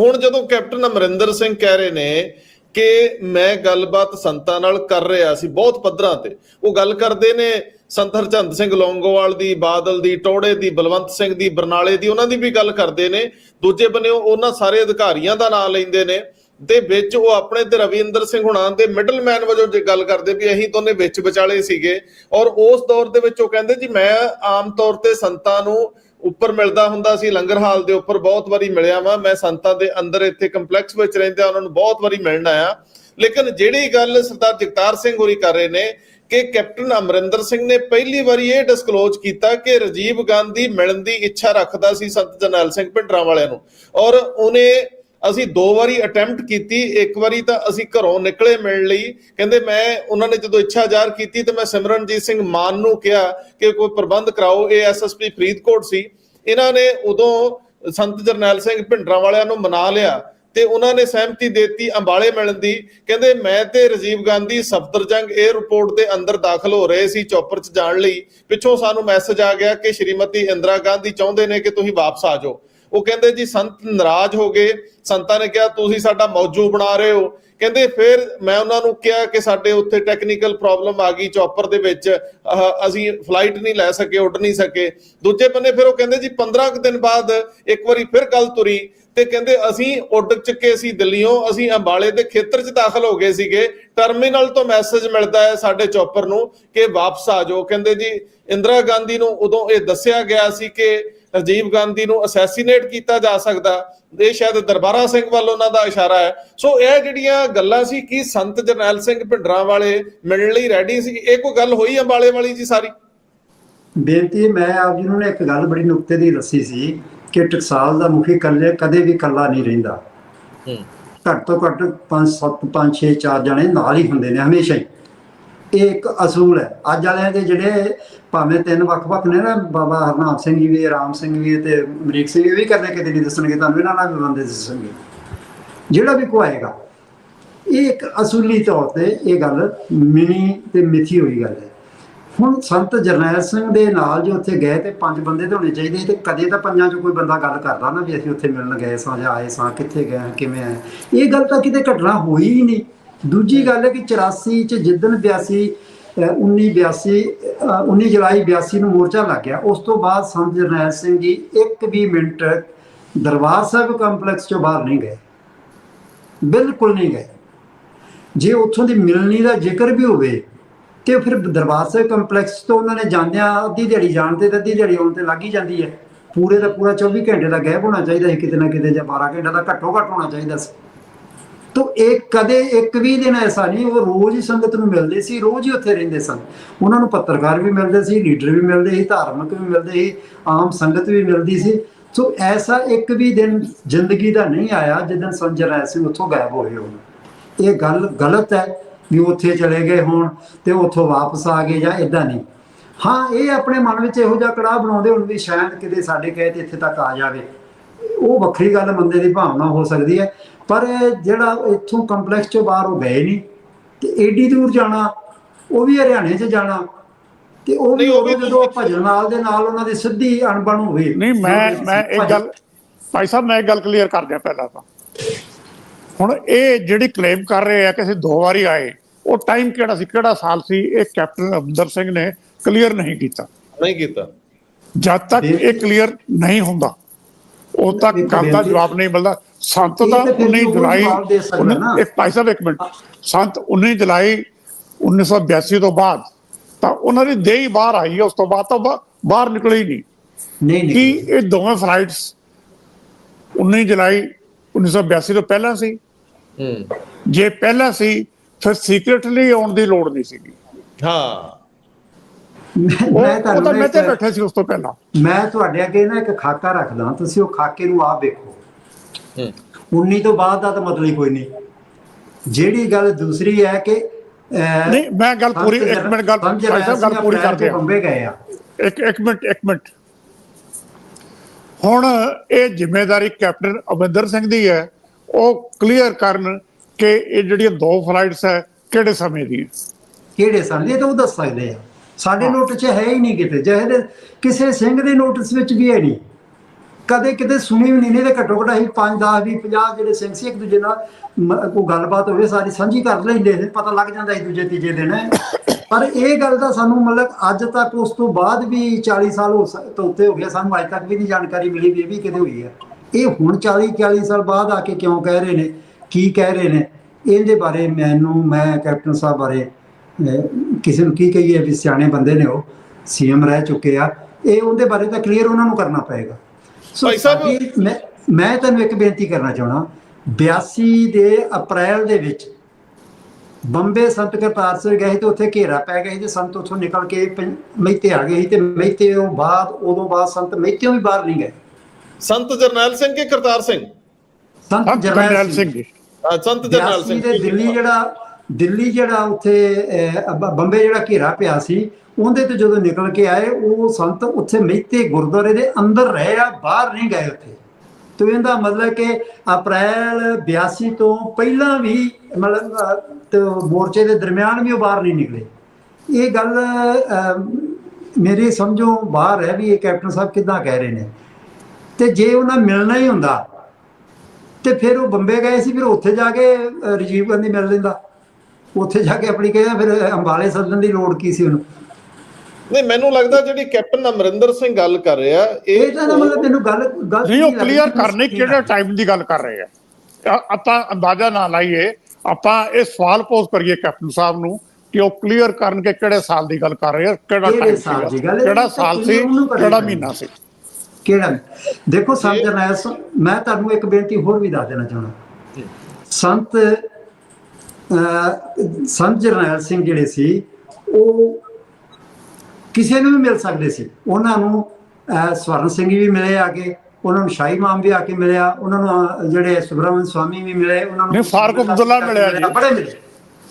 ਹੁਣ ਜਦੋਂ ਕੈਪਟਨ ਅਮਰਿੰਦਰ ਸਿੰਘ ਕਹਿ ਰਹੇ ਨੇ ਕਿ ਮੈਂ ਗੱਲਬਾਤ ਸੰਤਾਂ ਨਾਲ ਕਰ ਰਿਹਾ ਸੀ, ਬਹੁਤ ਪੱਧਰਾਂ ਤੇ। ਉਹ ਗੱਲ ਕਰਦੇ ਨੇ ਸੰਤ ਹਰਚੰਦ ਸਿੰਘ ਲੌਂਗੋਵਾਲ ਦੀ, ਬਾਦਲ ਦੀ, ਟੋੜੇ ਦੀ, ਬਲਵੰਤ ਸਿੰਘ ਦੀ, ਬਰਨਾਲੇ ਦੀ, ਉਹਨਾਂ ਦੀ ਵੀ ਗੱਲ ਕਰਦੇ ਨੇ। ਦੂਜੇ ਬੰਨੇ ਉਹਨਾਂ ਸਾਰੇ ਅਧਿਕਾਰੀਆਂ ਦਾ ਨਾਮ ਲੈਂਦੇ ਨੇ। ਦੇ ਵਿੱਚ ਉਹ ਆਪਣੇ ਤੇ ਰਵਿੰਦਰ ਸਿੰਘ ਹੁਣਾਂ ਦੇ ਮਿਡਲਮੈਨ ਵਜੋਂ ਜੇ ਗੱਲ ਕਰਦੇ ਵੀ ਅਸੀਂ ਦੋਨੇ ਵਿੱਚ ਵਿਚਾਲੇ ਸੀਗੇ। ਔਰ ਉਸ ਦੌਰ ਦੇ ਵਿੱਚ ਉਹ ਕਹਿੰਦੇ ਜੀ, ਮੈਂ ਆਮ ਤੌਰ ਤੇ ਸੰਤਾਂ ਨੂੰ ਉੱਪਰ ਮਿਲਦਾ ਹੁੰਦਾ ਸੀ, ਲੰਗਰ ਹਾਲ ਦੇ ਉੱਪਰ ਬਹੁਤ ਵਾਰੀ ਮਿਲਿਆ ਵਾਂ। ਮੈਂ ਸੰਤਾਂ ਦੇ ਅੰਦਰ ਇੱਥੇ ਕੰਪਲੈਕਸ ਵਿੱਚ ਰਹਿੰਦੇ ਉਹਨਾਂ ਨੂੰ ਬਹੁਤ ਵਾਰੀ ਮਿਲਣ ਆਇਆ। ਲੇਕਿਨ ਜਿਹੜੀ ਗੱਲ ਸਰਦਾਰ ਜਗਤਾਰ ਸਿੰਘ ਹੋਰੀ ਕਰ ਰਹੇ ਨੇ ਕਿ ਕੈਪਟਨ ਅਮਰਿੰਦਰ ਸਿੰਘ ਨੇ ਪਹਿਲੀ ਵਾਰੀ ਇਹ ਡਿਸਕਲੋਜ਼ ਕੀਤਾ ਕਿ ਰਾਜੀਵ ਗਾਂਧੀ ਮਿਲਣ ਦੀ ਇੱਛਾ ਰੱਖਦਾ ਸੀ ਸੰਤ ਜਰਨੈਲ ਸਿੰਘ ਭਿੰਡਰਾਂ ਵਾਲਿਆਂ ਨੂੰ। ਔਰ ਉਹਨੇ ਅਸੀਂ ਦੋ ਵਾਰੀ ਅਟੈਂਪਟ ਕੀਤੀ, ਇੱਕ ਵਾਰੀ ਤਾਂ ਅਸੀਂ ਘਰੋਂ ਨਿਕਲੇ ਮਿਲਣ ਲਈ। ਕਹਿੰਦੇ ਮੈਂ, ਉਹਨਾਂ ਨੇ ਜਦੋਂ ਇੱਛਾ ਜ਼ਾਹਰ ਕੀਤੀ ਤੇ ਮੈਂ ਸਿਮਰਨਜੀਤ ਸਿੰਘ ਮਾਨ ਨੂੰ ਕਿਹਾ ਕਿ ਕੋਈ ਪ੍ਰਬੰਧ ਕਰਾਓ, ਇਹ ਐਸਐਸਪੀ ਫਰੀਦਕੋਟ ਸੀ। ਇਹਨਾਂ ਨੇ ਉਦੋਂ ਸੰਤ ਜਰਨੈਲ ਸਿੰਘ ਭਿੰਡਰਾਂ ਵਾਲਿਆਂ ਨੂੰ ਮਨਾ ਲਿਆ ਤੇ ਉਹਨਾਂ ਨੇ ਸਹਿਮਤੀ ਦਿੱਤੀ ਅੰਬਾਲੇ ਮਿਲਣ ਦੀ। ਕਹਿੰਦੇ, ਮੈਂ ਤੇ ਰਾਜੀਵ ਗਾਂਧੀ ਸਫਦਰਜੰਗ 에ਅਰਪੋਰਟ ਦੇ ਅੰਦਰ ਦਾਖਲ ਹੋ ਰਹੇ ਸੀ ਚੌਪਰ 'ਚ ਜਾਣ ਲਈ। ਪਿੱਛੋਂ ਸਾਨੂੰ ਮੈਸੇਜ ਆ ਗਿਆ ਕਿ ਸ਼੍ਰੀਮਤੀ ਇੰਦਰਾ ਗਾਂਧੀ ਚਾਹੁੰਦੇ ਨੇ ਕਿ ਤੁਸੀਂ ਵਾਪਸ ਆ ਜਾਓ। ਉਹ ਕਹਿੰਦੇ, ਜੀ, ਸੰਤ ਨਾਰਾਜ਼ ਹੋ ਗਏ। ਸੰਤਾਂ ਨੇ ਕਿਹਾ, ਤੁਸੀਂ ਸਾਡਾ ਮੌਜੂ ਬਣਾ ਰਹੇ ਹੋ। ਕਹਿੰਦੇ ਫਿਰ ਮੈਂ ਉਹਨਾਂ ਨੂੰ ਕਿਹਾ ਕਿ ਸਾਡੇ ਉੱਥੇ ਟੈਕਨੀਕਲ ਪ੍ਰੋਬਲਮ ਆ ਗਈ ਚੌਪਰ ਦੇ ਵਿੱਚ ਅਸੀਂ ਫਲਾਈਟ ਨਹੀਂ ਲੈ ਸਕੇ, ਉੱਡ ਨਹੀਂ ਸਕੇ। ਦੂਜੇ ਬੰਨੇ ਫਿਰ ਉਹ ਕਹਿੰਦੇ ਜੀ 15 ਕੁ ਦਿਨ ਬਾਅਦ ਇੱਕ ਵਾਰੀ ਫਿਰ ਗੱਲ ਤੁਰੀ ਤੇ ਕਹਿੰਦੇ ਅਸੀਂ ਉੱਡ ਚੁੱਕੇ ਸੀ ਦਿੱਲੀੋਂ ਅਸੀਂ ਅੰਬਾਲੇ ਦੇ ਖੇਤਰ 'ਚ ਦਾਖਲ ਹੋ ਗਏ ਸੀਗੇ। ਟਰਮੀਨਲ ਤੋਂ ਮੈਸੇਜ ਮਿਲਦਾ ਹੈ ਸਾਡੇ ਚੌਪਰ ਨੂੰ ਕਿ ਵਾਪਸ ਆ ਜਾਓ। ਕਹਿੰਦੇ ਜੀ, ਇੰਦਰਾ ਗਾਂਧੀ ਨੂੰ ਉਦੋਂ ਇਹ ਦੱਸਿਆ ਗਿਆ ਸੀ ਕਿ ਰਾਜੀਵ ਗਾਂਧੀ ਨੂੰ ਅਸੈਸੀਨੇਟ ਕੀਤਾ ਜਾ ਸਕਦਾ ਇਹ ਸ਼ਾਇਦ ਦਰਬਾਰਾ ਸਿੰਘ ਵੱਲ ਉਹਨਾਂ ਦਾ ਇਸ਼ਾਰਾ ਹੈ। ਸੋ ਇਹ ਜਿਹੜੀਆਂ ਗੱਲਾਂ ਸੀ ਕਿ ਸੰਤ ਜਰਨੈਲ ਸਿੰਘ ਭਿੰਡਰਾਂ ਵਾਲੇ ਮਿਲਣ ਲਈ ਰੈਡੀ ਸੀ? ਇਹ ਕੋਈ ਗੱਲ ਹੋਈ ਅੰਬਾਲੇ ਵਾਲੀ ਜੀ ਸਾਰੀ? ਬੇਨਤੀ ਹੈ, ਮੈਂ ਆਪ ਜੀ ਨੂੰ ਨਾ ਇੱਕ ਗੱਲ ਬੜੀ ਨੁਕਤੇ ਦੀ ਦੱਸੀ ਸੀ ਕਿ ਟਕਸਾਲ ਦਾ ਮੁਖੀ ਕੱਲੇ ਕਦੇ ਵੀ ਕੱਲਾ ਨਹੀਂ ਰਹਿੰਦਾ। ਹੂੰ। ਘੱਟ ਤੋਂ ਘੱਟ 5 7 5 6 4 ਜਣੇ ਨਾਲ ਹੀ ਹੁੰਦੇ ਨੇ ਹਮੇਸ਼ਾ ਹੀ। ਇਹ ਇੱਕ ਅਸੂਲ ਹੈ। ਅੱਜ ਵਾਲਿਆਂ ਦੇ ਜਿਹੜੇ ਭਾਵੇਂ ਤਿੰਨ ਵੱਖ-ਵੱਖ ਨੇ ਨਾ ਬਾਬਾ ਹਰਨਾਮ ਸਿੰਘ ਜੀ ਵੀ ਰਾਮ ਸਿੰਘ ਵੀ ਤੇ ਅਮਰੀਕ ਸਿੰਘ ਵੀ ਕਰਦੇ ਕਿਤੇ ਨਹੀਂ ਦੱਸਣਗੇ ਤੁਹਾਨੂੰ ਇਹਨਾਂ ਨਾਲ ਵੀ ਬੰਦੇ ਦੱਸਣਗੇ। ਜਿਹੜਾ ਵੀ ਕੋਈ ਆਏਗਾ ਇਹ ਇੱਕ ਅਸੂਲੀ ਤੌਰ ਤੇ ਇਹ ਗੱਲ ਮਿਨੀ ਤੇ ਮਿਥੀ ਹੋਈ ਗੱਲ ਹੈ। ਹੁਣ ਸੰਤ ਜਰਨੈਲ ਸਿੰਘ ਦੇ ਨਾਲ ਜੋ ਉੱਥੇ ਗਏ ਤੇ ਪੰਜ ਬੰਦੇ ਤਾਂ ਹੋਣੇ ਚਾਹੀਦੇ ਤੇ ਕਦੇ ਤਾਂ ਪੰਜਾਂ ਚੋਂ ਕੋਈ ਬੰਦਾ ਗੱਲ ਕਰਦਾ ਨਾ ਵੀ ਅਸੀਂ ਉੱਥੇ ਮਿਲਣ ਗਏ ਸਾਂ ਜਾਂ ਆਏ ਸਾਂ ਕਿੱਥੇ ਗਏ ਹਾਂ, ਕਿਵੇਂ ਆਏ। ਇਹ ਗੱਲ ਤਾਂ ਕਿਤੇ ਘਟਨਾ ਹੋਈ ਹੀ ਨਹੀਂ। ਦੂਜੀ ਗੱਲ ਹੈ ਕਿ 84 ਚ ਜਿੱਦਣ 82 ਅਹ 1982 ਅਹ 19 ਜੁਲਾਈ 82 ਨੂੰ ਮੋਰਚਾ ਲੱਗ ਗਿਆ, ਉਸ ਤੋਂ ਬਾਅਦ ਸੰਤ ਜਰਨੈਲ ਸਿੰਘ ਜੀ ਇੱਕ ਵੀ ਮਿੰਟ ਦਰਬਾਰ ਸਾਹਿਬ ਕੰਪਲੈਕਸ ਚੋਂ ਬਾਹਰ ਨਹੀਂ ਗਏ। ਬਿਲਕੁਲ ਨਹੀਂ ਗਏ। ਜੇ ਉੱਥੋਂ ਦੀ ਮਿਲਣੀ ਦਾ ਜ਼ਿਕਰ ਵੀ ਹੋਵੇ ਤੇ ਫਿਰ ਦਰਬਾਰ ਸਾਹਿਬ ਕੰਪਲੈਕਸ ਤੋਂ ਉਹਨਾਂ ਨੇ ਜਾਂਦਿਆਂ ਅੱਧੀ ਦਿਹਾੜੀ ਜਾਣ ਤੇ ਅੱਧੀ ਦਿਹਾੜੀ ਆਉਣ ਤੇ ਲੱਗ ਹੀ ਜਾਂਦੀ ਹੈ। ਪੂਰੇ ਦਾ ਪੂਰਾ 24 ਘੰਟੇ ਦਾ ਗੈਪ ਹੋਣਾ ਚਾਹੀਦਾ ਸੀ, ਕਿਤੇ ਨਾ ਕਿਤੇ ਜਾਂ 12 ਘੰਟੇ ਦਾ ਘੱਟੋ ਘੱਟ ਹੋਣਾ ਚਾਹੀਦਾ ਸੀ। ਤੋ ਇਹ ਕਦੇ ਇੱਕ ਵੀ ਦਿਨ ਐਸਾ ਨਹੀਂ, ਉਹ ਰੋਜ਼ ਹੀ ਸੰਗਤ ਨੂੰ ਮਿਲਦੇ ਸੀ, ਰੋਜ਼ ਹੀ ਉੱਥੇ ਰਹਿੰਦੇ ਸਨ। ਉਹਨਾਂ ਨੂੰ ਪੱਤਰਕਾਰ ਵੀ ਮਿਲਦੇ ਸੀ, ਲੀਡਰ ਵੀ ਮਿਲਦੇ ਸੀ, ਧਾਰਮਿਕ ਵੀ ਮਿਲਦੇ ਸੀ, ਆਮ ਸੰਗਤ ਵੀ ਮਿਲਦੀ ਸੀ। ਸੋ ਐਸਾ ਇੱਕ ਵੀ ਦਿਨ ਜ਼ਿੰਦਗੀ ਦਾ ਨਹੀਂ ਆਇਆ ਜਿੱਦਨ ਸੰਜਰ ਸਿੰਘ ਉੱਥੋਂ ਗਾਇਬ ਹੋਏ ਹੋਣ ਇਹ ਗੱਲ ਗਲਤ ਹੈ ਵੀ ਉੱਥੇ ਚਲੇ ਗਏ ਹੋਣ ਤੇ ਉੱਥੋਂ ਵਾਪਸ ਆ ਗਏ ਜਾਂ ਇਦਾਂ ਨਹੀਂ। ਹਾਂ, ਇਹ ਆਪਣੇ ਮਨ ਵਿੱਚ ਇਹੋ ਜਿਹਾ ਕੜਾਹ ਬਣਾਉਂਦੇ ਹੁਣ ਵੀ ਸ਼ਾਇਦ ਕਿਤੇ ਸਾਡੇ ਕਹੇ ਤੇ ਇੱਥੇ ਤੱਕ ਆ ਜਾਵੇ। ਉਹ ਵੱਖਰੀ ਗੱਲ ਬੰਦੇ ਦੀ ਭਾਵਨਾ ਹੋ ਸਕਦੀ ਹੈ। ਪਰ ਜਿਹੜਾ ਇੱਥੋਂ ਕੰਪਲੈਕਸ ਚੋਂ ਬਾਹਰ ਉਹ ਗਏ ਨਹੀਂ। ਤੇ ਏਡੀ ਦੂਰ ਜਾਣਾ ਉਹ ਵੀ ਹਰਿਆਣੇ 'ਚ ਜਾਣਾ ਤੇ ਉਹ ਵੀ ਉਹ ਜਦੋਂ ਭਜਨ ਨਾਲ ਦੇ ਨਾਲ ਉਹਨਾਂ ਦੀ ਸਿੱਧੀ ਅਣਬਣ ਹੋਵੇ ਨਹੀਂ ਮੈਂ ਮੈਂ ਇੱਕ ਗੱਲ ਭਾਈ ਸਾਹਿਬ ਮੈਂ ਇੱਕ ਗੱਲ ਕਲੀਅਰ ਕਰ ਦਿਆਂ ਪਹਿਲਾਂ ਤਾਂ। ਹੁਣ ਇਹ ਜਿਹੜੀ ਕਲੇਮ ਕਰ ਰਹੇ ਆ ਕਿ ਅਸੀਂ ਦੋ ਵਾਰੀ ਆਏ ਉਹ ਟਾਈਮ ਕਿਹੜਾ ਸੀ? ਕਿਹੜਾ ਸਾਲ ਸੀ? ਇਹ ਕੈਪਟਨ ਅਮਰਿੰਦਰ ਸਿੰਘ ਨੇ ਕਲੀਅਰ ਨਹੀਂ ਕੀਤਾ। ਨਹੀਂ ਕੀਤਾ। ਜਦ ਤੱਕ ਇਹ ਕਲੀਅਰ ਨਹੀਂ ਹੁੰਦਾ ਉਦੋਂ ਤੱਕ ਗੱਲ ਦਾ ਜਵਾਬ ਨਹੀਂ ਮਿਲਦਾ। ਸੰਤ ਦਾ ਤਾਂ ਫਿਰ 19 ਵੀ ਉਹ ਜੁਲਾਈ। ਇੱਕ ਭਾਈ ਸਾਹਿਬ ਇੱਕ ਮਿੰਟ। ਸੰਤ 19 ਜੁਲਾਈ 1982 ਤੋਂ ਬਾਅਦ ਤਾਂ ਉਹਨਾਂ ਦੀ ਦੇਹ ਹੀ ਬਾਹਰ ਆਈ ਹੈ ਉਸ ਤੋਂ ਬਾਅਦ ਤਾਂ ਬਾਹਰ ਨਿਕਲੇ ਹੀ ਨਹੀਂ। ਨਹੀਂ ਕਿ ਇਹ ਦੋਵੇਂ ਫਲਾਈਟਸ 19 ਜੁਲਾਈ 1982 ਤੋਂ ਪਹਿਲਾਂ ਸੀ? ਹੂੰ। ਜੇ ਪਹਿਲਾਂ ਸੀ ਫਿਰ ਸੀਕ੍ਰੀਟਲੀ ਆਉਣ ਦੀ ਲੋੜ ਨਹੀਂ ਸੀਗੀ। ਹਾਂ। ਮੈਂ ਤੁਹਾਨੂੰ ਮੈਂ ਤੇ ਬੈਠੇ ਸੀ ਉਸ ਤੋਂ ਪਹਿਲਾਂ। ਮੈਂ ਤੁਹਾਡੇ ਅੱਗੇ ਨਾ ਇੱਕ ਖਾਕਾ ਰੱਖਦਾ। ਤੁਸੀਂ ਉਹ ਖਾਕੇ ਨੂੰ ਆਪ ਹੂੰ 19 ਤੋਂ ਬਾਅਦ ਦਾ ਤਾਂ ਮਤਲਬ ਹੀ ਕੋਈ ਨਹੀਂ। ਜਿਹੜੀ ਗੱਲ ਦੂਸਰੀ ਹੈ ਕਿ ਨਹੀਂ ਮੈਂ ਗੱਲ ਪੂਰੀ ਇੱਕ ਮਿੰਟ ਗੱਲ ਭਾਈ ਸਾਹਿਬ ਗੱਲ ਪੂਰੀ ਕਰਦੇ ਆ ਬੰਬੇ ਗਏ ਆ। ਇੱਕ ਇੱਕ ਮਿੰਟ ਇੱਕ ਮਿੰਟ। ਹੁਣ ਇਹ ਜ਼ਿੰਮੇਵਾਰੀ ਕੈਪਟਨ ਅਮਰਿੰਦਰ ਸਿੰਘ ਦੀ ਹੈ। ਉਹ ਕਲੀਅਰ ਕਰਨ ਕਿ ਇਹ ਜਿਹੜੀਆਂ ਦੋ ਫਲਾਈਟਸ ਹੈ ਕਿਹੜੇ ਸਮੇਂ ਦੀ? ਕਿਹੜੇ ਸਨ ਇਹ ਤਾਂ ਉਹ ਦੱਸ ਸਕਦੇ ਆ। ਸਾਡੇ ਹਾਂ। ਨੋਟ 'ਚ ਹੈ ਹੀ ਨਹੀਂ ਕਿਤੇ। ਜਿਹਦੇ ਕਿਸੇ ਸਿੰਘ ਦੇ ਨੋਟਿਸ ਵਿੱਚ ਵੀ ਹੈ ਨਹੀਂ। ਕਦੇ ਕਿਤੇ ਸੁਣੀ ਵੀ ਨਹੀਂ ਨਹੀਂ ਤੇ ਘੱਟੋ ਘੱਟ ਅਸੀਂ 5 10 20 50 ਜਿਹੜੇ ਸਿੰਘ ਸੀ ਇੱਕ ਦੂਜੇ ਨਾਲ ਕੋਈ ਗੱਲਬਾਤ ਹੋਵੇ, ਸਾਰੀ ਸਾਂਝੀ ਕਰ ਲੈਂਦੇ ਸੀ ਪਤਾ ਲੱਗ ਜਾਂਦਾ ਇੱਕ ਦੂਜੇ ਤੀਜੇ ਦਿਨ। ਪਰ ਇਹ ਗੱਲ ਦਾ ਸਾਨੂੰ ਮਤਲਬ ਅੱਜ ਤੱਕ ਉਸ ਤੋਂ ਬਾਅਦ ਵੀ 40 ਸਾਲ ਹੋ ਸ- ਤੋਂ ਉੱਤੇ ਹੋ ਗਿਆ, ਸਾਨੂੰ ਅੱਜ ਤੱਕ ਵੀ ਨਹੀਂ ਜਾਣਕਾਰੀ ਮਿਲੀ ਵੀ ਇਹ ਵੀ ਕਿਤੇ ਹੋਈ ਹੈ। ਇਹ ਹੁਣ 40 40 ਸਾਲ ਬਾਅਦ ਆ ਕੇ ਕਿਉਂ ਕਹਿ ਰਹੇ ਨੇ, ਕੀ ਕਹਿ ਰਹੇ ਨੇ, ਇਹਦੇ ਬਾਰੇ ਮੈਨੂੰ, ਮੈਂ ਕੈਪਟਨ ਸਾਹਿਬ ਬਾਰੇ ਕਿਸੇ ਨੂੰ ਕੀ ਕਹੀਏ ਵੀ ਸਿਆਣੇ ਬੰਦੇ ਨੇ ਉਹ, ਸੀਐਮ ਰਹਿ ਚੁੱਕੇ ਆ, ਇਹ ਉਹਦੇ ਬਾਰੇ ਤਾਂ ਕਲੀਅਰ ਉਹਨਾਂ ਨੂੰ ਕਰਨਾ ਪਏਗਾ। ਭਾਈ ਸਾਹਿਬ- ਮੈਂ ਮੈਂ ਤੁਹਾਨੂੰ ਇੱਕ ਬੇਨਤੀ ਕਰਨਾ ਚਾਹਣਾ। 82 ਦੇ ਅਪ੍ਰੈਲ ਦੇ ਵਿੱਚ ਬੰਬੇ ਸੰਤ ਕਰਤਾਰ ਸਿੰਘ ਗਏ ਤੇ ਉੱਥੇ ਘੇਰਾ ਪੈ ਗਿਆ ਸੀ ਤੇ ਸੰਤ ਉੱਥੋਂ ਨਿਕਲ ਕੇ ਮਹਿਤੇ ਆ ਗਏ ਸੀ ਤੇ ਮਹਿਤੇ ਤੋਂ ਬਾਅਦ ਉਦੋਂ ਬਾਅਦ ਸੰਤ ਮਹਿਤਿਓਂ ਵੀ ਬਾਹਰ ਨਹੀਂ ਗਏ। ਸੰਤ ਜਰਨੈਲ ਸਿੰਘ ਕੇ ਕਰਤਾਰ ਸਿੰਘ? ਸੰਤ ਜਰਨੈਲ ਸਿੰਘ ਸੰਤ ਜਰਨੈਲ 82 ਸਿੰਘ। ਦੇ ਦਿੱਲੀ ਜਿਹੜਾ ਦਿੱਲੀ ਜਿਹੜਾ ਉੱਥੇ ਬੰਬੇ ਜਿਹੜਾ ਘੇਰਾ ਪਿਆ ਸੀ ਉਹਦੇ ਤੇ ਜਦੋਂ ਨਿਕਲ ਕੇ ਆਏ ਉਹ ਸੰਤ ਉੱਥੇ ਮਹਿਤੇ ਗੁਰਦੁਆਰੇ ਦੇ ਅੰਦਰ ਰਹੇ ਆ ਬਾਹਰ ਨਹੀਂ ਗਏ ਉੱਥੇ। ਤੇ ਇਹਦਾ ਮਤਲਬ ਕਿ ਅਪ੍ਰੈਲ 82 ਤੋਂ ਪਹਿਲਾਂ ਵੀ ਮਤਲਬ ਮੋਰਚੇ ਦੇ ਦਰਮਿਆਨ ਵੀ ਉਹ ਬਾਹਰ ਨਹੀਂ ਨਿਕਲੇ। ਇਹ ਗੱਲ ਅਹ, ਮੇਰੇ ਸਮਝੋਂ ਬਾਹਰ ਹੈ ਵੀ ਇਹ ਕੈਪਟਨ ਸਾਹਿਬ ਕਿਦਾਂ ਕਹਿ ਰਹੇ ਨੇ। ਤੇ ਜੇ ਉਹਨਾਂ ਮਿਲਣਾ ਹੀ ਹੁੰਦਾ ਤੇ ਫਿਰ ਉਹ ਬੰਬੇ ਗਏ ਸੀ ਫਿਰ ਉੱਥੇ ਜਾ ਕੇ ਅਹ, ਰਾਜੀਵ ਗਾਂਧੀ ਮਿਲ ਲੈਂਦਾ। ਉੱਥੇ ਜਾ ਕੇ ਆਪਣੀ ਕਹਿੰਦਾ ਫਿਰ ਅੰਬਾਲੇ ਸੱਦਣ ਦੀ ਲੋੜ ਕੀ ਸੀ ਉਹਨੂੰ? ਨਹੀਂ ਮੈਨੂੰ ਲੱਗਦਾ ਜਿਹੜੀ ਕੈਪਟਨ ਅਮਰਿੰਦਰ ਸਿੰਘ ਗੱਲ ਕਰ ਰਿਹਾ ਇਹ ਤਾਂ ਮਤਲਬ ਮੈਨੂੰ ਗੱਲ ਗੱਲ ਨਹੀਂ ਉਹ ਕਲੀਅਰ ਕਰਨੇ ਕਿਹੜੇ ਟਾਈਮ ਦੀ ਗੱਲ ਕਰ ਰਹੇ ਆ। ਆਪਾਂ ਅੰਦਾਜ਼ਾ ਨਾ ਲਾਈਏ ਆਪਾਂ ਇਹ ਸਵਾਲ ਪੋਜ਼ ਕਰੀਏ ਕੈਪਟਨ ਸਾਹਿਬ ਨੂੰ ਕਿ ਉਹ ਕਲੀਅਰ ਕਰਨ ਕਿ ਕਿਹੜੇ ਸਾਲ ਦੀ ਗੱਲ ਕਰ ਰਹੇ ਆ ਕਿਹੜਾ ਟਾਈਮ ਸਾਲ ਸੀ ਦੀ ਗੱਲ ਹੈ? ਕਿਹੜਾ ਸਾਲ ਸੀ ਕਿਹੜਾ। ਮਹੀਨਾ ਸੀ। ਕਿਹੜਾ? ਦੇਖੋ ਸੰਤ ਜਰਨੈਲ ਮੈਂ ਤੁਹਾਨੂੰ ਇੱਕ ਬੇਨਤੀ ਹੋਰ ਵੀ ਦੱਸ ਦੇਣਾ ਚਾਹੁੰਦਾ। ਸੰਤ ਸੰਤ ਜਰਨੈਲ ਸਿੰਘ ਜਿਹੜੇ ਸੀ ਉਹ ਕਿਸੇ ਨੂੰ ਵੀ ਮਿਲ ਸਕਦੇ ਸੀ। ਉਹਨਾਂ ਨੂੰ ਸਵਰਨ ਸਿੰਘ ਵੀ ਮਿਲੇ ਆ ਕੇ ਉਹਨਾਂ ਨੂੰ ਸ਼ਾਹੀ ਮਾਮ ਵੀ ਆ ਕੇ ਮਿਲਿਆ ਉਹਨਾਂ ਨੂੰ ਜਿਹੜੇ ਸੁਬਰਮਨ ਸਵਾਮੀ ਵੀ ਮਿਲੇ ਉਹਨਾਂ ਨੂੰ ਨਹੀਂ, ਫਾਰੂਕ ਅਬਦੁੱਲਾ ਮਿਲਿਆ ਜੀ। ਬੜੇ ਮਿਲੇ।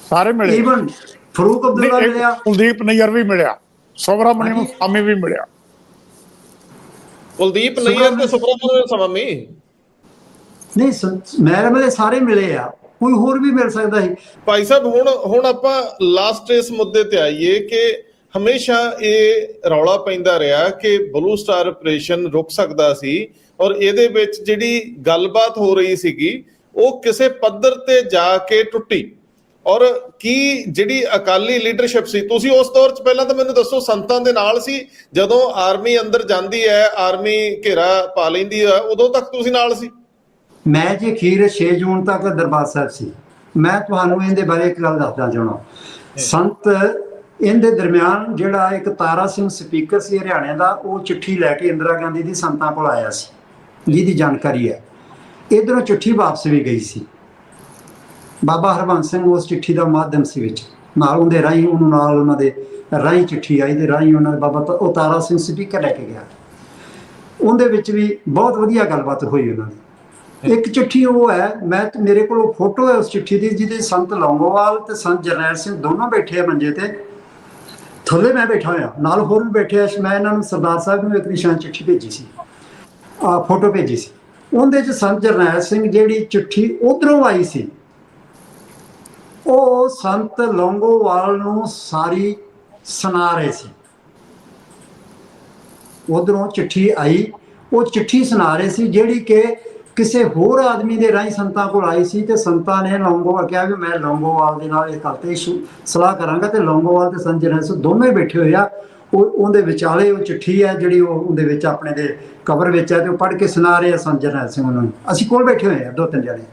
ਸਾਰੇ ਮਿਲੇ। ਈਵਨ ਫਰੂਕ ਅਬਦੁੱਲਾ ਮਿਲਿਆ। ਕੁਲਦੀਪ ਨਈਅਰ ਵੀ ਮਿਲਿਆ ਹਾਂਜੀ। ਸਵਾਮੀ ਵੀ ਮਿਲਿਆ। ਕੁਲਦੀਪ ਨਈਅਰ ਤੇ ਸੁਬਰਮਨਿਅਮ ਸਵਾਮੀ? ਨਹੀਂ ਸੰ- ਮੇਰੇ ਮਿਲੇ ਸਾਰੇ ਮਿਲੇ ਆ। ਕੋਈ ਹੋਰ ਵੀ ਮਿਲ ਸਕਦਾ ਸੀ। ਭਾਈ ਸਾਹਿਬ, ਹੁਣ ਹੁਣ ਆਪਾਂ ਲਾਸਟ ਇਸ ਮੁੱਦੇ ਤੇ ਆਈਏ ਕਿ ਹਮੇਸ਼ਾ ਇਹ ਰੌਲਾ ਪੈਂਦਾ ਰਿਹਾ ਕਿ ਬਲੂ ਸਟਾਰ ਆਪਰੇਸ਼ਨ ਰੁਕ ਸਕਦਾ ਸੀ ਔਰ ਇਹਦੇ ਵਿੱਚ ਜਿਹੜੀ ਗੱਲਬਾਤ ਹੋ ਰਹੀ ਸੀਗੀ, ਉਹ ਕਿਸੇ ਪੱਧਰ ਤੇ ਜਾ ਕੇ ਟੁੱਟੀ। ਔਰ ਕੀ ਜਿਹੜੀ ਅਕਾਲੀ ਲੀਡਰਸ਼ਿਪ ਸੀ, ਤੁਸੀਂ ਉਸ ਦੌਰ 'ਚ ਪਹਿਲਾਂ ਤਾਂ ਮੈਨੂੰ ਦੱਸੋ, ਸੰਤਾਂ ਦੇ ਨਾਲ ਸੀ? ਜਦੋਂ ਆਰਮੀ ਅੰਦਰ ਜਾਂਦੀ ਹੈ ਆਰਮੀ ਘੇਰਾ ਪਾ ਲੈਂਦੀ ਹੈ, ਉਦੋਂ ਤੱਕ ਤੁਸੀਂ ਨਾਲ ਸੀ? ਮੈਂ ਜੀ ਅਖੀਰ 6 ਜੂਨ ਤੱਕ ਦਰਬਾਰ ਸਾਹਿਬ ਸੀ। ਮੈਂ ਤੁਹਾਨੂੰ ਇਹਦੇ ਬਾਰੇ ਇੱਕ ਗੱਲ ਦੱਸਦਾ ਚਾਹਣਾ ਸੰਤ ਇਹਦੇ ਦਰਮਿਆਨ ਜਿਹੜਾ ਇੱਕ ਤਾਰਾ ਸਿੰਘ ਸਪੀਕਰ ਸੀ ਹਰਿਆਣੇ ਦਾ ਉਹ ਚਿੱਠੀ ਲੈ ਕੇ ਇੰਦਰਾ ਗਾਂਧੀ ਦੀ ਸੰਤਾਂ ਕੋਲ ਆਇਆ ਸੀ। ਜਿਹਦੀ ਜਾਣਕਾਰੀ ਹੈ। ਇਧਰੋਂ ਚਿੱਠੀ ਵਾਪਸ ਵੀ ਗਈ ਸੀ। ਬਾਬਾ ਹਰਵੰਸ ਸਿੰਘ ਉਸ ਚਿੱਠੀ ਦਾ ਮਾਧਿਅਮ ਸੀ ਵਿੱਚ। ਨਾਲ ਉਹਦੇ ਰਾਹੀਂ ਉਹਨੂੰ ਨਾਲ ਉਹਨਾਂ ਦੇ ਰਾਹੀਂ ਚਿੱਠੀ ਆਈ ਤੇ ਰਾਹੀਂ ਉਹਨਾਂ ਦੇ ਬਾਬਾ ਤ- ਉਹ ਤਾਰਾ ਸਿੰਘ ਸਪੀਕਰ ਲੈ ਕੇ ਗਿਆ। ਉਹਦੇ ਵਿੱਚ ਵੀ ਬਹੁਤ ਵਧੀਆ ਗੱਲਬਾਤ ਹੋਈ ਉਹਨਾਂ ਦੀ। ਇੱਕ ਚਿੱਠੀ ਉਹ ਹੈ, ਮੈਂ ਮੇਰੇ ਕੋਲ ਫੋਟੋ ਹੈ ਉਸ ਚਿੱਠੀ ਦੀ, ਜਿਹਦੇ ਸੰਤ ਲੌਂਗੋਵਾਲ ਤੇ ਸੰਤ ਜਰਨੈਲ ਸਿੰਘ ਦੋਨੋਂ ਬੈਠੇ ਆ ਮੰਜੇ ਤੇ। ਥੱਲੇ ਮੈਂ ਬੈਠਾ ਹੋਇਆ, ਨਾਲ ਹੋਰ ਵੀ ਬੈਠੇ ਆ, ਮੈਂ ਇਹਨਾਂ ਨੂੰ ਸਰਦਾਰ ਸਾਹਿਬ ਨੂੰ ਇੱਕ ਨਿਸ਼ਾਨ ਚਿੱਠੀ ਭੇਜੀ ਸੀ। ਆ, ਫੋਟੋ ਭੇਜੀ ਸੀ। ਉਹਦੇ ਚ ਸੰਤ ਜਰਨੈਲ ਸਿੰਘ ਜਿਹੜੀ ਚਿੱਠੀ ਉਧਰੋਂ ਆਈ ਸੀ, ਉਹ ਸੰਤ ਲੌਂਗੋਵਾਲ ਨੂੰ ਸਾਰੀ ਸੁਣਾ ਰਹੇ ਸੀ। ਉਧਰੋਂ ਚਿੱਠੀ ਆਈ, ਉਹ ਚਿੱਠੀ ਸੁਣਾ ਰਹੇ ਸੀ, ਜਿਹੜੀ ਕਿ ਕਿਸੇ ਹੋਰ ਆਦਮੀ ਦੇ ਰਾਹੀਂ ਸੰਤਾਂ ਕੋਲ ਆਈ ਸੀ ਤੇ ਸੰਤਾਂ ਨੇ ਲੌਂਗੋਵਾਲ ਕਿਹਾ ਵੀ ਮੈਂ ਲੌਂਗੋਵਾਲ ਦੇ ਨਾਲ ਇਹ ਕਰਤੇ ਸਲਾਹ ਕਰਾਂਗਾ ਤੇ ਲੌਂਗੋਵਾਲ ਤੇ ਸੰਤ ਜਰਨੈਲ ਸਿੰਘ ਦੋਵੇਂ ਬੈਠੇ ਹੋਏ ਆ। ਉਹ ਉਹਦੇ ਵਿਚਾਲੇ ਉਹ ਚਿੱਠੀ ਹੈ ਜਿਹੜੀ ਉਹ ਉਹਦੇ ਵਿੱਚ ਆਪਣੇ ਦੇ ਕਵਰ ਵਿੱਚ ਹੈ ਤੇ ਉਹ ਪੜ੍ਹ ਕੇ ਸੁਣਾ ਰਹੇ ਜਰਨੈਲ ਸਿੰਘ ਉਹਨਾਂ ਨੂੰ। ਅਸੀਂ ਕੋਲ ਬੈਠੇ ਹੋਏ ਆ ਦੋ ਤਿੰਨ ਜਣੇ।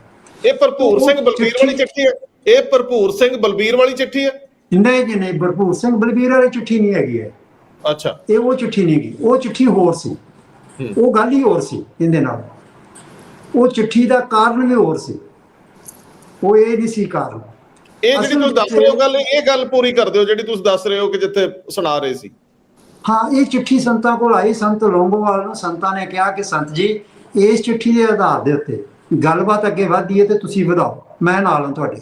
ਇਹ ਭਰਪੂਰ ਸਿੰਘ ਬਲਬੀਰ ਵਾਲੀ ਚਿੱਠੀ ਹੈ। ਇਹ ਭਰਪੂਰ ਸਿੰਘ ਬਲਬੀਰ ਵਾਲੀ ਚਿੱਠੀ ਹੈ? ਨਹੀਂ ਜੀ ਨਹੀਂ ਭਰਪੂਰ ਸਿੰਘ ਬਲਬੀਰ ਵਾਲੀ ਚਿੱਠੀ ਨਹੀਂ ਹੈਗੀ ਹੈ ਅੱਛਾ। ਇਹ ਉਹ ਚਿੱਠੀ ਨਹੀਂ ਗਈ ਉਹ ਚਿੱਠੀ ਹੋਰ ਸੀ। ਉਹ ਗੱਲ ਹੀ ਹੋਰ ਸੀ ਇਹਦੇ ਨਾਲ। ਉਹ ਚਿੱਠੀ ਦਾ ਕਾਰਨ ਵੀ ਹੋਰ ਸੀ। ਉਹ ਇਹ ਨਹੀਂ ਸੀ ਕਾਰਨ। ਇਹ ਜਿਹੜੀ ਤੁਸੀਂ ਦੱਸ ਰਹੇ ਹੋ ਗੱਲ ਇਹ ਗੱਲ ਪੂਰੀ ਕਰ ਦਿਓ ਜਿਹੜੀ ਤੁਸੀਂ ਦੱਸ ਰਹੇ ਹੋ ਕਿ ਜਿੱਥੇ ਸੁਣਾ ਰਹੇ ਸੀ। ਹਾਂ ਇਹ ਚਿੱਠੀ ਸੰਤਾਂ ਕੋਲ ਆਈ। ਸੰਤ ਲੌਂਗੋਵਾਲ ਨੂੰ ਸੰਤਾਂ ਨੇ ਕਿਹਾ ਕਿ ਸੰਤ ਜੀ ਇਸ ਚਿੱਠੀ ਦੇ ਆਧਾਰ ਦੇ ਉੱਤੇ ਗੱਲਬਾਤ ਅੱਗੇ ਵਧਦੀ ਹੈ ਤੇ ਤੁਸੀਂ ਵਧਾਓ। ਮੈਂ ਨਾਲ ਹਾਂ ਤੁਹਾਡੇ।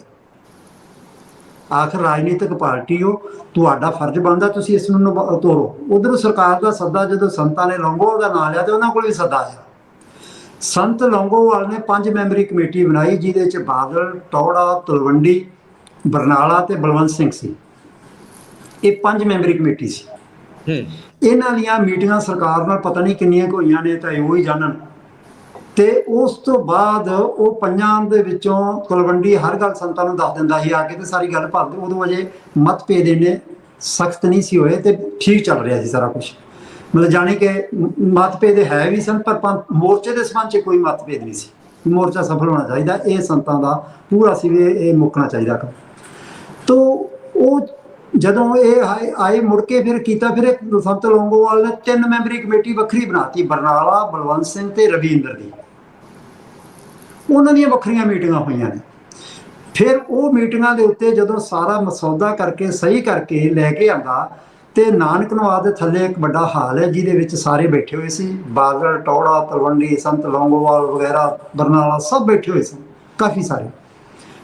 ਆਖਰ ਰਾਜਨੀਤਿਕ ਪਾਰਟੀ ਹੋ ਤੁਹਾਡਾ ਫਰਜ਼ ਬਣਦਾ ਤੁਸੀਂ ਇਸ ਨੂੰ ਤੋਰੋ। ਉਧਰ ਸਰਕਾਰ ਦਾ ਸੱਦਾ ਜਦੋਂ ਸੰਤਾਂ ਨੇ ਲੌਂਗੋਵਾਲ ਦਾ ਨਾਂ ਲਿਆ ਤੇ ਉਹਨਾਂ ਕੋਲ ਵੀ ਸੱਦਾ ਆਇਆ। ਸੰਤ ਲੌਂਗੋਵਾਲ ਨੇ ਪੰਜ ਮੈਂਬਰੀ ਕਮੇਟੀ ਬਣਾਈ ਜਿਹਦੇ ਚ ਬਾਦਲ ਟੌੜਾ ਤਲਵੰਡੀ ਬਰਨਾਲਾ ਤੇ ਬਲਵੰਤ ਸਿੰਘ ਸੀ। ਇਹ ਪੰਜ ਮੈਂਬਰੀ ਕਮੇਟੀ ਸੀ। ਇਹਨਾਂ ਦੀਆਂ ਮੀਟਿੰਗਾਂ ਸਰਕਾਰ ਨਾਲ ਪਤਾ ਨਹੀਂ ਕਿੰਨੀਆਂ ਹੋਈਆਂ ਨੇ ਤਾਂ ਇਹ ਉਹ ਹੀ ਜਾਣਨ। ਤੇ ਉਸ ਤੋਂ ਬਾਅਦ ਉਹ ਪੰਜਾਂ ਦੇ ਵਿੱਚੋਂ ਕੁਲਵੰਡੀ ਹਰ ਗੱਲ ਸੰਤਾਂ ਨੂੰ ਦੱਸ ਦਿੰਦਾ ਸੀ ਆ ਕੇ ਤੇ ਸਾਰੀ ਗੱਲ ਭਰ ਦੇ ਉਦੋਂ ਅਜੇ ਮਤਭੇਦ ਇਹਨੇ ਸਖਤ ਨਹੀਂ ਸੀ ਹੋਏ ਤੇ ਠੀਕ ਚੱਲ ਰਿਹਾ ਸੀ ਸਾਰਾ ਕੁਝ ਮਤਲਬ ਜਾਣੀ ਕਿ ਮਤਭੇਦ ਹੈ ਵੀ ਸਨ, ਪਰ ਮੋਰਚੇ ਦੇ ਸੰਬੰਧ 'ਚ ਕੋਈ ਮਤਭੇਦ ਨਹੀਂ ਸੀ। ਮੋਰਚਾ ਸਫਲ ਹੋਣਾ ਚਾਹੀਦਾ, ਇਹ ਸੰਤਾਂ ਦਾ ਪੂਰਾ ਸੀ ਇਹ ਮੁੱਕਣਾ ਚਾਹੀਦਾ। ਤੋ ਉਹ ਜਦੋਂ ਇਹ ਆਏ ਮੁੜ ਕੇ ਫਿਰ ਕੀਤਾ ਫਿਰ ਸੰਤ ਲੌਂਗੋਵਾਲ ਨੇ ਤਿੰਨ ਮੈਂਬਰੀ ਕਮੇਟੀ ਵੱਖਰੀ ਬਣਾਤੀ, ਬਰਨਾਲਾ, ਬਲਵੰਤ ਸਿੰਘ ਤੇ ਰਵਿੰਦਰ ਦੀ। ਉਹਨਾਂ ਦੀਆਂ ਵੱਖਰੀਆਂ ਮੀਟਿੰਗਾਂ ਹੋਈਆਂ ਨੇ। ਫਿਰ ਉਹ ਮੀਟਿੰਗਾਂ ਦੇ ਉੱਤੇ ਜਦੋਂ ਸਾਰਾ ਮਸੌਦਾ ਕਰਕੇ, ਸਹੀ ਕਰਕੇ ਲੈ ਕੇ ਆਂਦਾ ਤੇ ਨਾਨਕ ਨਵਾਦ ਦੇ ਥੱਲੇ ਇੱਕ ਵੱਡਾ ਹਾਲ ਹੈ ਜਿਹਦੇ ਵਿੱਚ ਸਾਰੇ ਬੈਠੇ ਹੋਏ ਸੀ। ਬਾਦਲ ਟੌੜਾ ਤਲਵੰਡੀ ਸੰਤ ਲੌਂਗੋਵਾਲ ਵਗੈਰਾ ਬਰਨਾਲਾ ਸਭ ਬੈਠੇ ਹੋਏ ਸਨ ਕਾਫੀ ਸਾਰੇ।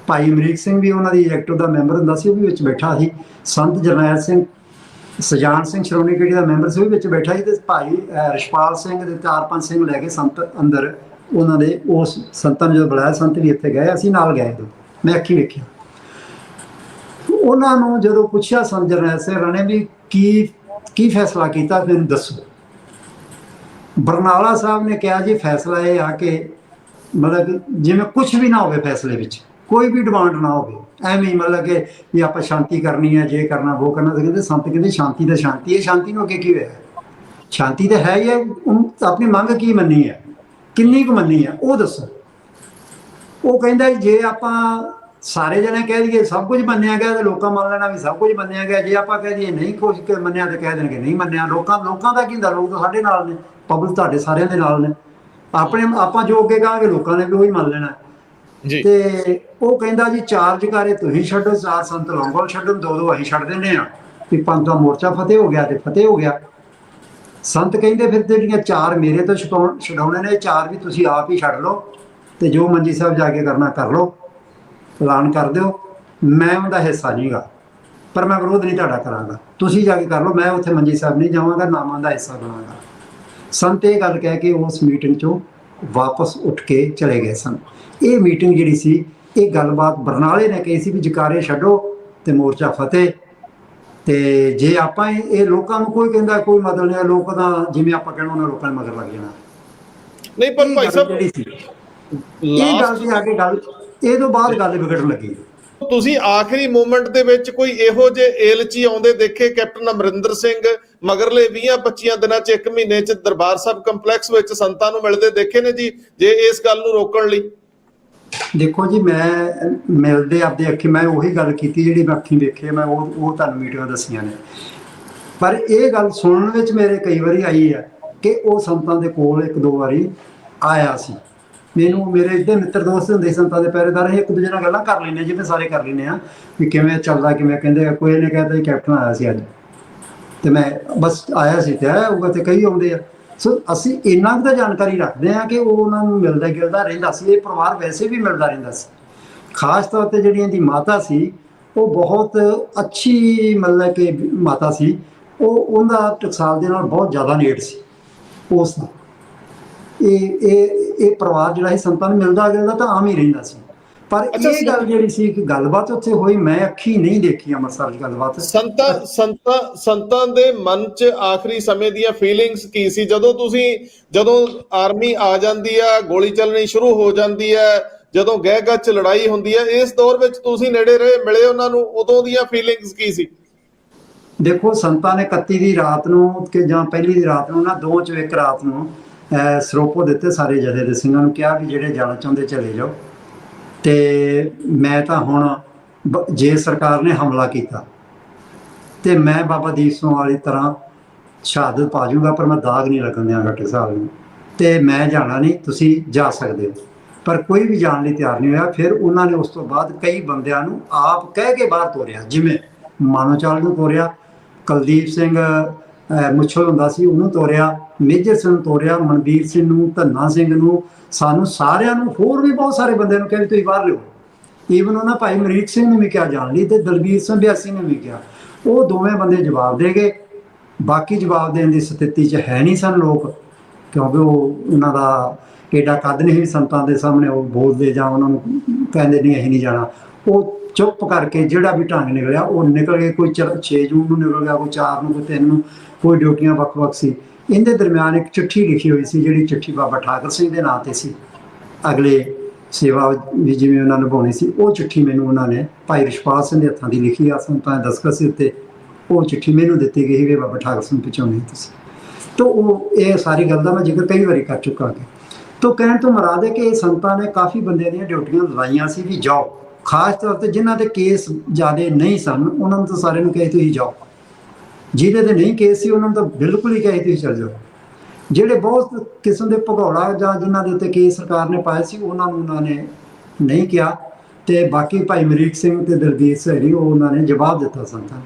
ਭਾਈ ਅਮਰੀਕ ਸਿੰਘ ਵੀ ਉਹਨਾਂ ਦੀ ਐਕਟਿਵ ਦਾ ਮੈਂਬਰ ਹੁੰਦਾ ਸੀ ਉਹ ਵੀ ਵਿੱਚ ਬੈਠਾ ਸੀ। ਸੰਤ ਜਰਨੈਲ ਸਿੰਘ ਸਜਾਨ ਸਿੰਘ ਸ਼੍ਰੋਮਣੀ ਕਮੇਟੀ ਦਾ ਮੈਂਬਰ ਸੀ ਉਹ ਵੀ ਵਿੱਚ ਬੈਠਾ ਸੀ ਤੇ ਭਾਈ ਅਹ, ਰਿਸ਼ਪਾਲ ਸਿੰਘ ਦੇ ਚਾਰ ਪੰਜ ਸਿੰਘ ਲੈ ਕੇ ਸੰਤ ਅੰਦਰ ਉਹਨਾਂ ਦੇ ਉਸ ਸੰਤਾਂ ਨੂੰ ਜਦੋਂ ਬੁਲਾਇਆ ਸੰਤ ਵੀ ਇੱਥੇ ਗਏ ਅਸੀਂ ਨਾਲ ਗਏ ਦੋ। ਮੈਂ ਅੱਖੀ ਵੇਖਿਆ। ਉਹਨਾਂ ਨੂੰ ਜਦੋਂ ਪੁੱਛਿਆ ਸੰਤ ਜਰਨੈਲ ਸਿੰਘ ਰਾਣੇ ਵੀ ਕੀ ਕੀ ਫੈਸਲਾ ਕੀਤਾ ਫਿਰ ਦੱਸੋ? ਬਰਨਾਲਾ ਸਾਹਿਬ ਨੇ ਕਿਹਾ ਜੀ ਫੈਸਲਾ ਇਹ ਆ ਕਿ ਮਤਲਬ ਜਿਵੇਂ ਕੁਝ ਵੀ ਨਾ ਹੋਵੇ ਫੈਸਲੇ ਵਿੱਚ, ਕੋਈ ਵੀ ਡਿਮਾਂਡ ਨਾ ਹੋਵੇ, ਐਵੇਂ ਹੀ ਮਤਲਬ ਕਿ ਵੀ ਆਪਾਂ ਸ਼ਾਂਤੀ ਕਰਨੀ ਹੈ, ਜੇ ਕਰਨਾ ਉਹ ਕਰਨਾ, ਤੇ ਕਹਿੰਦੇ ਸੰਤ ਕਹਿੰਦੇ ਸ਼ਾਂਤੀ ਤਾਂ ਸ਼ਾਂਤੀ ਹੈ, ਸ਼ਾਂਤੀ ਨੂੰ ਅੱਗੇ ਕੀ ਹੋਇਆ? ਸ਼ਾਂਤੀ ਤਾਂ ਹੈ ਹੀ ਹੈ ਆਪਣੀ ਮੰਗ ਕੀ ਮੰਨੀ ਹੈ? ਕਿੰਨੀ ਕੁ ਮੰਨੀ ਹੈ? ਉਹ ਦੱਸੋ। ਉਹ ਕਹਿੰਦਾ ਜੇ ਆਪਾਂ ਸਾਰੇ ਜਣੇ ਕਹਿ ਦਈਏ ਸਭ ਕੁਝ ਮੰਨਿਆ ਗਿਆ ਤੇ ਲੋਕਾਂ ਮੰਨ ਲੈਣਾ ਵੀ ਸਭ ਕੁਝ ਮੰਨਿਆ ਗਿਆ। ਜੇ ਆਪਾਂ ਕਹਿ ਦਈਏ ਨਹੀਂ ਕੁਝ ਕਿ ਮੰਨਿਆ ਤੇ ਕਹਿ ਦੇਣਗੇ ਨਹੀਂ ਮੰਨਿਆ। ਲੋਕਾਂ ਲੋਕਾਂ ਦਾ ਕੀ ਹੁੰਦਾ? ਲੋਕ ਤਾਂ ਸਾਡੇ ਨਾਲ ਨੇ ਪਬਲਿਕ ਤੁਹਾਡੇ ਸਾਰਿਆਂ ਦੇ ਨਾਲ ਨੇ। ਆਪਣੇ ਆਪਾਂ ਜੋ ਅੱਗੇ ਕਹਾਂਗੇ ਲੋਕਾਂ ਨੇ ਵੀ ਉਹੀ ਮੰਨ ਲੈਣਾ। ਜੀ। ਤੇ ਉਹ ਕਹਿੰਦਾ ਜੀ ਚਾਰ ਜਗਾਰੇ ਤੁਸੀਂ ਛੱਡੋ ਚਾਰ ਸੰਤ ਲੌਂਗੋਲ ਛੱਡੋ ਦੋ ਦੋ ਅਸੀਂ ਛੱਡ ਦਿੰਦੇ ਆ ਵੀ ਪੰਜ ਦਾ ਮੋਰਚਾ ਫਤਿਹ ਹੋ ਗਿਆ ਤੇ ਫਤਿਹ ਹੋ ਗਿਆ। ਸੰਤ ਕਹਿੰਦੇ ਫਿਰ ਜਿਹੜੀਆਂ ਚਾਰ ਮੇਰੇ ਤੋਂ ਛਡਾਉਣ ਨੇ ਚਾਰ ਵੀ ਤੁਸੀਂ ਆਪ ਹੀ ਛੱਡ ਲਓ ਤੇ ਜੋ ਮੰਜੀ ਸਾਹਿਬ ਜਾ ਕੇ ਕਰਨਾ ਕਰ ਲਓ। ਐਲਾਨ ਕਰ ਦਿਓ। ਮੈਂ ਉਹਦਾ ਹਿੱਸਾ ਨਹੀਂਗਾ। ਪਰ ਮੈਂ ਵਿਰੋਧ ਨਹੀਂ ਤੁਹਾਡਾ ਕਰਾਂਗਾ। ਤੁਸੀਂ ਜਾ ਕੇ ਕਰ ਲਓ। ਮੈਂ ਉੱਥੇ ਮੰਜੀ ਸਾਹਿਬ ਨਹੀਂ ਜਾਵਾਂਗਾ ਨਾਮਾਂ ਦਾ ਹਿੱਸਾ ਬਣਾਂਗਾ ਸੰਤ ਇਹ ਗੱਲ ਕਹਿ ਕੇ ਉਸ ਮੀਟਿੰਗ ਚੋਂ ਵਾਪਸ ਉੱਠ ਕੇ ਚਲੇ ਗਏ ਸਨ। ਇਹ ਮੀਟਿੰਗ ਜਿਹੜੀ ਸੀ ਇਹ ਗੱਲਬਾਤ ਬਰਨਾਲੇ ਨੇ ਕਹੀ ਸੀ ਵੀ ਜਕਾਰੇ ਛੱਡੋ ਤੇ ਮੋਰਚਾ ਫਤਿਹ। ਤੇ ਜੇ ਆਪਾਂ ਇਹ ਲੋਕਾਂ ਨੂੰ ਕੋਈ ਕਹਿੰਦਾ ਕੋਈ ਮਤਲਬ ਨਹੀਂ ਲੋਕ ਤਾਂ ਜਿਵੇਂ ਆਪਾਂ ਕਹਿਣਾ ਉਹਨਾਂ ਲੋਕਾਂ ਨੇ ਮਗਰ ਲੱਗ ਜਾਣਾ। ਨਹੀਂ ਪਰ ਭਾਈ ਸਾਹਿਬ ਇਹ ਗੱਲ ਦੀ ਆ ਕੇ ਗੱਲ ਇਹ ਤੋਂ ਬਾਅਦ ਗੱਲ ਵਿਗੜਨ ਲੱਗੀ। ਤੁਸੀਂ ਆਖਰੀ ਮੂਮੈਂਟ ਦੇ ਵਿੱਚ ਕੋਈ ਇਹੋ ਜਿਹੇ ਏਲਚੀ ਆਉਂਦੇ ਦੇਖੇ ਕੈਪਟਨ ਅਮਰਿੰਦਰ ਸਿੰਘ ਮਗਰਲੇ 20-25 ਦਿਨਾਂ ਚ ਇੱਕ ਮਹੀਨੇ ਚ ਦਰਬਾਰ ਸਾਹਿਬ ਕੰਪਲੈਕਸ ਵਿੱਚ ਸੰਤਾਂ ਨੂੰ ਮਿਲਦੇ ਦੇਖੇ ਨੇ ਜੀ ਜੇ ਇਸ ਗੱਲ ਨੂੰ ਰੋਕਣ ਲਈ? ਦੇਖੋ ਜੀ ਮੈਂ ਮਿਲਦੇ ਆਪਦੇ ਅੱਖੀ ਮੈਂ ਉਹੀ ਗੱਲ ਕੀਤੀ ਜਿਹੜੀ ਮੈਂ ਅੱਖੀ ਹੈ, ਮੈਂ ਉਹ ਉਹ ਤੁਹਾਨੂੰ ਮੀਟਿੰਗਾਂ ਦੱਸੀਆਂ ਨੇ। ਪਰ ਇਹ ਗੱਲ ਸੁਣਨ ਵਿੱਚ ਮੇਰੇ ਕਈ ਵਾਰੀ ਆਈ ਹੈ ਕਿ ਉਹ ਸੰਤਾਂ ਦੇ ਕੋਲ ਇੱਕ ਦੋ ਵਾਰੀ ਆਇਆ ਸੀ। ਮੈਨੂੰ ਮੇਰੇ ਇੱਦੇ ਮਿੱਤਰ ਦੋਸਤ ਹੁੰਦੇ ਸੀ, ਸੰਤਾਂ ਦੇ ਪੈਰੇਦਾਰ ਅਸੀਂ ਇੱਕ ਦੂਜੇ ਨਾਲ ਗੱਲਾਂ ਕਰ ਲੈਂਦੇ ਜਿਵੇਂ ਸਾਰੇ ਕਰ ਲੈਂਦੇ ਆ ਵੀ ਕਿਵੇਂ ਚੱਲਦਾ, ਕਿਵੇਂ ਕਹਿੰਦੇ ਕੋਈ ਨੇ ਕਹਿੰਦਾ ਜੀ ਕੈਪਟਨ ਆਇਆ ਸੀ ਅੱਜ। ਤੇ ਮੈਂ ਬਸ ਆਇਆ ਸੀ ਤੇ ਆਇਆ ਹੋਊਗਾ ਤੇ ਕਈ ਆਉਂਦੇ ਆ। ਸੋ ਅਸੀਂ ਇੰਨਾ ਕੁ ਤਾਂ ਜਾਣਕਾਰੀ ਰੱਖਦੇ ਆ ਕਿ ਉਹ ਉਹਨਾਂ ਨੂੰ ਮਿਲਦਾ ਗਿਲਦਾ ਰਹਿੰਦਾ ਸੀ, ਇਹ ਪਰਿਵਾਰ ਵੈਸੇ ਵੀ ਮਿਲਦਾ ਰਹਿੰਦਾ ਸੀ। ਖਾਸ ਤੌਰ ਤੇ ਜਿਹੜੀ ਇਹਦੀ ਮਾਤਾ ਸੀ, ਉਹ ਬਹੁਤ ਅੱਛੀ ਮਤਲਬ ਕਿ ਮਾਤਾ ਸੀ, ਉਹ ਉਹਦਾ ਟਕਸਾਲ ਦੇ ਨਾਲ ਬਹੁਤ ਜ਼ਿਆਦਾ ਨੇੜ ਸੀ, ਉਸ ਦਾ। ਇਹ ਇਹ ਇਹ ਪਰਿਵਾਰ ਜਿਹੜਾ ਸੀ ਸੰਤਾਂ ਨੂੰ ਮਿਲਦਾ ਗਿਲਦਾ ਤਾਂ ਆਮ ਹੀ ਰਹਿੰਦਾ ਸੀ। ਪਰ ਇਹ ਗੱਲ ਜਿਹੜੀ ਸੀ ਕਿ ਗੱਲਬਾਤ ਉੱਥੇ ਹੋਈ ਮੈਂ ਅੱਖੀ ਨਹੀਂ ਦੇਖੀ ਅੰਮ੍ਰਿਤਸਰ ਦੀ ਗੱਲਬਾਤ। ਸੰਤਾਂ ਸੰਤਾਂ ਸੰਤਾਂ ਦੇ ਮਨ 'ਚ ਆਖਰੀ ਸਮੇਂ ਦੀਆਂ ਫੀਲਿੰਗਸ ਕੀ ਸੀ? ਜਦੋਂ ਤੁਸੀਂ ਜਦੋਂ ਆਰਮੀ ਆ ਜਾਂਦੀ ਆ ਗੋਲੀ ਚੱਲਣੀ ਸ਼ੁਰੂ ਹੋ ਜਾਂਦੀ ਹੈ ਜਦੋਂ ਗਹਿ ਗੱਚ ਲੜਾਈ ਹੁੰਦੀ ਹੈ ਇਸ ਦੌਰ ਵਿੱਚ ਤੁਸੀਂ ਨੇੜੇ ਰਹੇ ਮਿਲੇ ਉਹਨਾਂ ਨੂੰ ਉਦੋਂ ਦੀਆਂ ਫੀਲਿੰਗਸ ਕੀ ਸੀ? ਦੇਖੋ ਸੰਤਾਂ ਨੇ 31 ਦੀ ਰਾਤ ਨੂੰ ਕਿ ਜਾਂ ਪਹਿਲੀ ਦੀ ਰਾਤ ਨੂੰ ਨਾ ਦੋ ਚੋਂ ਇੱਕ ਰਾਤ ਨੂੰ ਸਰੋਪੋ ਦਿੱਤੇ ਸਾਰੇ ਜਥੇ ਦੇ ਸਿੰਘਾਂ ਨੂੰ ਕਿਹਾ ਵੀ ਜਿਹੜੇ ਜਾਣਾ ਚਾਹੁੰਦੇ ਚਲੇ ਜਾਓ। ਤੇ ਮੈਂ ਤਾਂ ਹੁਣ ਜੇ ਸਰਕਾਰ ਨੇ ਹਮਲਾ ਕੀਤਾ, ਤੇ ਮੈਂ ਬਾਬਾ ਦੀਪ ਸਿੰਘ ਵਾਲੀ ਤਰ੍ਹਾਂ ਸ਼ਹਾਦਤ ਪਾ ਜੂਗਾ, ਪਰ ਮੈਂ ਦਾਗ ਨਹੀਂ ਲੱਗਣ ਦਿਆਂਗਾ ਕਿਸੇ ਨੂੰ। ਤੇ ਮੈਂ ਜਾਣਾ ਨਹੀਂ, ਤੁਸੀਂ ਜਾ ਸਕਦੇ ਹੋ। ਪਰ ਕੋਈ ਵੀ ਜਾਣ ਲਈ ਤਿਆਰ ਨਹੀਂ ਹੋਇਆ, ਫਿਰ ਉਹਨਾਂ ਨੇ ਉਸ ਤੋਂ ਬਾਅਦ ਕਈ ਬੰਦਿਆਂ ਨੂੰ ਆਪ ਕਹਿ ਕੇ ਬਾਹਰ ਤੋਰਿਆ, ਜਿਵੇਂ ਮਾਨੋਚਾਲ ਨੂੰ ਤੋਰਿਆ, ਕੁਲਦੀਪ ਸਿੰਘ ਮੁੱਛਲ ਹੁੰਦਾ ਸੀ, ਉਹਨੂੰ ਤੋਰਿਆ ਮੇਜਰ ਸਿੰਘ ਨੂੰ ਤੋਰਿਆ ਮਨਵੀਰ ਸਿੰਘ ਨੂੰ, ਧੰਨਾ ਸਿੰਘ ਨੂੰ, ਸਾਨੂੰ ਸਾਰਿਆਂ ਨੂੰ, ਹੋਰ ਵੀ ਬਹੁਤ ਸਾਰੇ ਬੰਦਿਆਂ ਨੂੰ ਕਹਿੰਦੇ ਤੁਸੀਂ ਬਾਹਰ ਲਿਓ। ਈਵਨ ਉਹਨਾਂ ਭਾਈ ਮਰੀਕ ਸਿੰਘ ਨੂੰ ਵੀ ਕਿਹਾ ਜਾਣ ਲਈ ਤੇ ਦਲਬੀਰ ਸਿੰਘ ਬਿਆਸੀ ਨੂੰ ਵੀ ਕਿਹਾ। ਉਹ ਦੋਵੇਂ ਬੰਦੇ ਜਵਾਬ ਦੇ ਗਏ। ਬਾਕੀ ਜਵਾਬ ਦੇਣ ਦੀ ਸਥਿਤੀ 'ਚ ਹੈ ਨਹੀਂ ਸਨ ਲੋਕ, ਕਿਉਂਕਿ ਉਹ ਉਹਨਾਂ ਦਾ ਏਡਾ ਕੱਦ ਨਹੀਂ ਸੀ ਸੰਤਾਂ ਦੇ ਸਾਹਮਣੇ, ਉਹ ਬੋਲਦੇ ਜਾਂ ਉਹਨਾਂ ਨੂੰ ਕਹਿੰਦੇ ਨਹੀਂ ਅਸੀਂ ਨਹੀਂ ਜਾਣਾ। ਉਹ ਚੁੱਪ ਕਰਕੇ ਜਿਹੜਾ ਵੀ ਢੰਗ ਨਿਕਲਿਆ, ਉਹ ਨਿਕਲ ਗਏ ਕੋਈ 6 ਜੂਨ ਨੂੰ ਨਿਕਲ ਗਿਆ, ਕੋਈ 4 ਨੂੰ, ਕੋਈ 3 ਨੂੰ, ਕੋਈ ਡਿਊਟੀਆਂ ਵੱਖ-ਵੱਖ ਸੀ। ਇਹਦੇ ਦਰਮਿਆਨ ਇੱਕ ਚਿੱਠੀ ਲਿਖੀ ਹੋਈ ਸੀ, ਜਿਹੜੀ ਚਿੱਠੀ ਬਾਬਾ ਠਾਕਰ ਸਿੰਘ ਦੇ ਨਾਂ ਤੇ ਸੀ। ਅਗਲੇ ਸੇਵਾ ਵੀ ਜਿਵੇਂ ਉਹਨਾਂ ਨਿਭਾਉਣੀ ਸੀ, ਉਹ ਚਿੱਠੀ ਮੈਨੂੰ ਉਹਨਾਂ ਨੇ ਭਾਈ ਰਿਸ਼ਪਾਲ ਸਿੰਘ ਦੇ ਹੱਥਾਂ ਦੀ ਲਿਖੀ ਆ ਸੰਤਾਂ ਦੇ ਦਸਖਤ ਸੀ ਉੱਤੇ। ਉਹ ਚਿੱਠੀ ਮੈਨੂੰ ਦਿੱਤੀ ਗਈ ਵੀ ਬਾਬਾ ਠਾਕਰ ਸਿੰਘ ਪਹੁੰਚਾਉਣੀ ਤੁਸੀਂ। ਤੋ ਉਹ, ਇਹ ਸਾਰੀ ਗੱਲ ਦਾ ਮੈਂ ਜ਼ਿਕਰ ਕਈ ਵਾਰੀ ਕਰ ਚੁੱਕਾ ਹਾਂ ਤੋ ਕਹਿਣ ਤੋਂ ਮੁਰਾਦ ਹੈ ਕਿ ਇਹ ਸੰਤਾਂ ਨੇ ਕਾਫੀ ਬੰਦਿਆਂ ਦੀਆਂ ਡਿਊਟੀਆਂ ਲਵਾਈਆਂ ਸੀ ਵੀ ਜਾਓ। ਖਾਸ ਤੌਰ ਤੇ ਜਿਨ੍ਹਾਂ ਦੇ ਕੇਸ ਜ਼ਿਆਦੇ ਨਹੀਂ ਸਨ, ਉਹਨਾਂ ਨੂੰ ਤਾਂ ਸਾਰਿਆਂ ਨੂੰ ਕਹੇ ਤੁਸੀਂ ਜਾਓ। ਜਿਹਦੇ ਤੇ ਨਹੀਂ ਕੇਸ ਸੀ, ਉਹਨਾਂ ਨੂੰ ਤਾਂ ਬਿਲਕੁਲ ਹੀ ਕਹੇ ਤੁਸੀਂ ਚਲ ਜਾਓ। ਜਿਹੜੇ ਬਹੁਤ ਕਿਸਮ ਦੇ ਭਗੌੜਾ ਜਾਂ ਜਿਨ੍ਹਾਂ ਦੇ ਉੱਤੇ ਕੇਸ ਸਰਕਾਰ ਨੇ ਪਾਏ ਸੀ, ਉਹਨਾਂ ਨੂੰ ਉਹਨਾਂ ਨੇ ਨਹੀਂ ਕਿਹਾ। ਤੇ ਬਾਕੀ ਭਾਈ ਮਰੀਕ ਸਿੰਘ ਤੇ ਦਲਬੀਰ ਸਹਿਰੀ ਉਹ ਉਹਨਾਂ ਨੇ ਜਵਾਬ ਦਿੱਤਾ ਸੰਤਾਂ